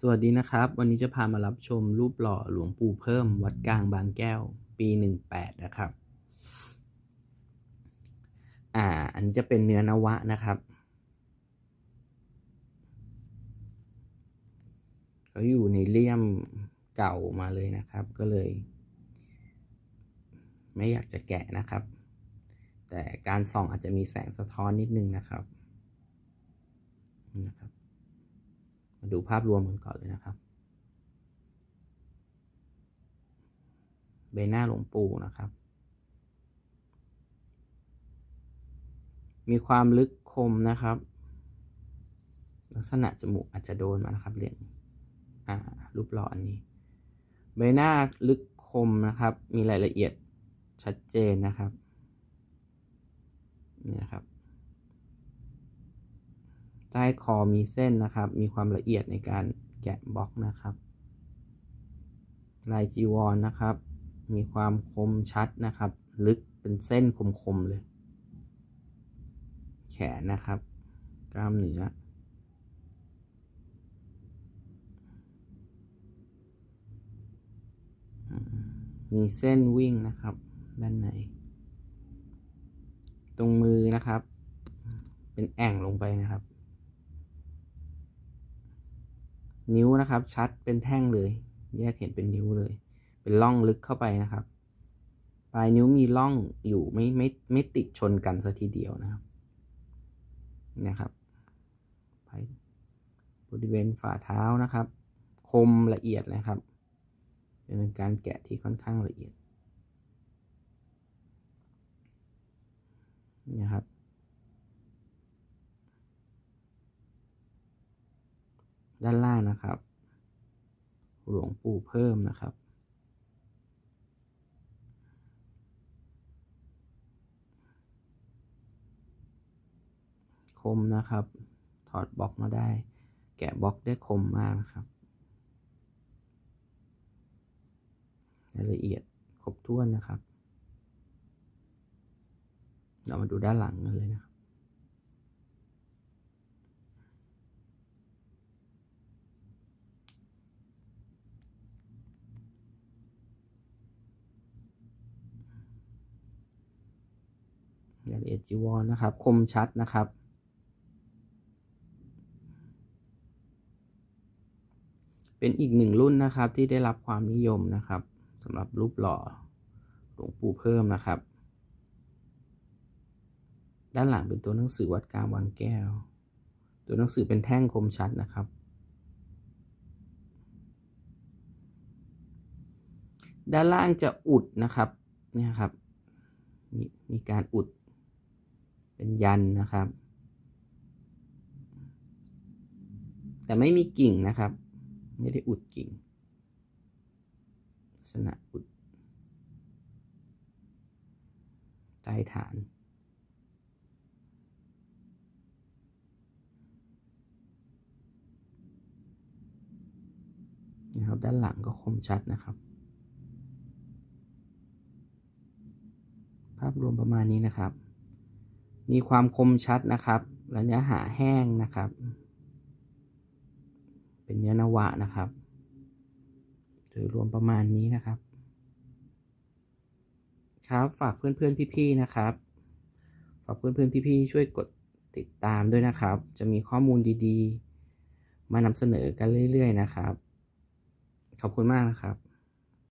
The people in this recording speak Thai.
สวัสดีนะครับ วันนี้จะพามารับชมรูปหล่อหลวงปู่เพิ่ม วัดกลางบางแก้ว ปีหนึ่งแปดนะครับ อ่า อันนี้จะเป็นเนื้อนวะนะครับเขาอยู่ในเลี่ยมเก่ามาเลยนะครับ ก็เลย ไม่อยากจะแกะนะครับ แต่การส่องอาจจะมีแสงสะท้อนนิดนึงนะครับนี่นะครับ มาดูภาพรวมกันก่อนเลยนะครับ ใบหน้าหลวงปู่นะครับ มีความลึกคมนะครับ ลักษณะจมูกอาจจะโดนมานะครับเหรียญอ่ารูปหล่ออันนี้ ใบหน้าลึกคมนะครับ มีรายละเอียดชัดเจนนะครับ นี่นะครับ ใต้คอมีเส้นนะครับ มีความละเอียดในการแกะบล็อกนะครับ ลายจีวรนนะครับ มีความคมชัดนะครับ ลึกเป็นเส้นคมๆเลย แขนนะครับ กล้ามเนื้อมีเส้นวิ่งนะครับ ด้านใน ตรงมือนะครับ เป็นแอ่งลงไปนะครับ นิ้วนะครับ ชัดเป็นแท่งเลย แยกเห็นเป็นนิ้วเลย เป็นร่องลึกเข้าไปนะครับ ปลายนิ้วมีร่องอยู่ไม่ไม่ไม่ติดชนกันสัทีเดียวนะครับนะครับไปบริเวณฝ่าเท้านะครับ คมละเอียดนะครับ เป็นการแกะที่ค่อนข้างละเอียดนะครับ ด้านล่างนะครับ หลวงปู่เพิ่มนะครับ คมนะครับ ถอดบล็อกมาได้ แกะบล็อกได้คมมากนะครับรายละเอียดครบถ้วนนะครับ เรามาดูด้านหลังกันเลยนะครับ ละเอียดจีวรนะครับ คมชัดนะครับ เป็นอีกหนึ่งรุ่นนะครับที่ได้รับความนิยมนะครับสำหรับรูปหล่อหลวงปู่เพิ่มนะครับ ด้านหลังเป็นตัวหนังสือวัดกลางวังแก้ว ตัวหนังสือเป็นแท่งคมชัดนะครับด้านล่างจะอุดนะครับเนี่ยครับ มีมีการอุด เป็นยันนะครับ แต่ไม่มีกิ่งนะครับ ไม่ได้อุดกิ่งลักษณะอุดใต้ฐานนะครับด้านหลังก็คมชัดนะครับ ภาพรวมประมาณนี้นะครับ มีความคมชัดนะครับ และเนื้อหาแห้งนะครับ เป็นเนื้อนวะนะครับ โดยรวมประมาณนี้นะครับ ครับฝากเพื่อนๆพี่ๆนะครับ ฝากเพื่อนๆพี่ๆช่วยกดติดตามด้วยนะครับ จะมีข้อมูลดีๆ มานำเสนอกันเรื่อยๆนะครับ ขอบคุณมากนะครับ